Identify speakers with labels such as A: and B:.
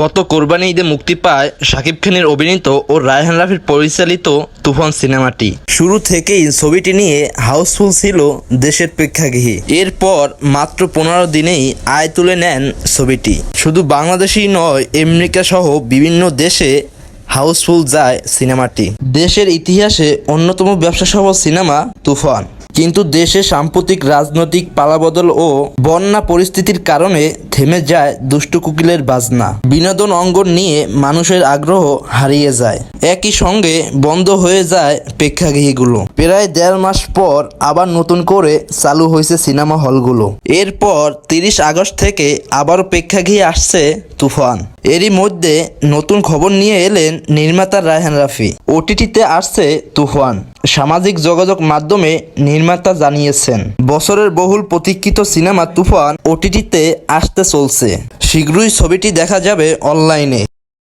A: গত কোরবানি ঈদে মুক্তি পায় শাকিব খানের অভিনীত ও রায়হান রাফির পরিচালিত তুফান সিনেমাটি। শুরু থেকেই ছবিটি নিয়ে হাউসফুল ছিল দেশের প্রেক্ষাগৃহে। এরপর মাত্র পনেরো দিনেই আয় তুলে নেন ছবিটি। শুধু বাংলাদেশই নয় আমেরিকা সহ বিভিন্ন দেশে হাউসফুল যায় সিনেমাটি। দেশের ইতিহাসে অন্যতম ব্যবসা সফল সিনেমা তুফান। কিন্তু দেশে সাম্প্রতিক রাজনৈতিক পালাবদল ও বন্যা পরিস্থিতির কারণে থেমে যায় দুষ্টু কুকিলের বাজনা। বিনোদন অঙ্গন নিয়ে মানুষের আগ্রহ হারিয়ে যায়। একই সঙ্গে বন্ধ হয়ে যায় প্রেক্ষাগৃহগুলো। প্রায় দেড় মাস পর আবার নতুন করে চালু হয়েছে সিনেমা হলগুলো। এরপর তিরিশ আগস্ট থেকে আবারও প্রেক্ষাগৃহে আসছে তুফান। এরই মধ্যে নতুন খবর নিয়ে এলেন নির্মাতা রায়হান রাফি। ওটিটিতে আসছে তুফান। সামাজিক যোগাযোগ মাধ্যমে নির্মাতা জানিয়েছেন, বছরের বহুল প্রতীক্ষিত সিনেমা তুফান ওটিটিতে আসতে চলছে। শীঘ্রই ছবিটি দেখা যাবে অনলাইনে।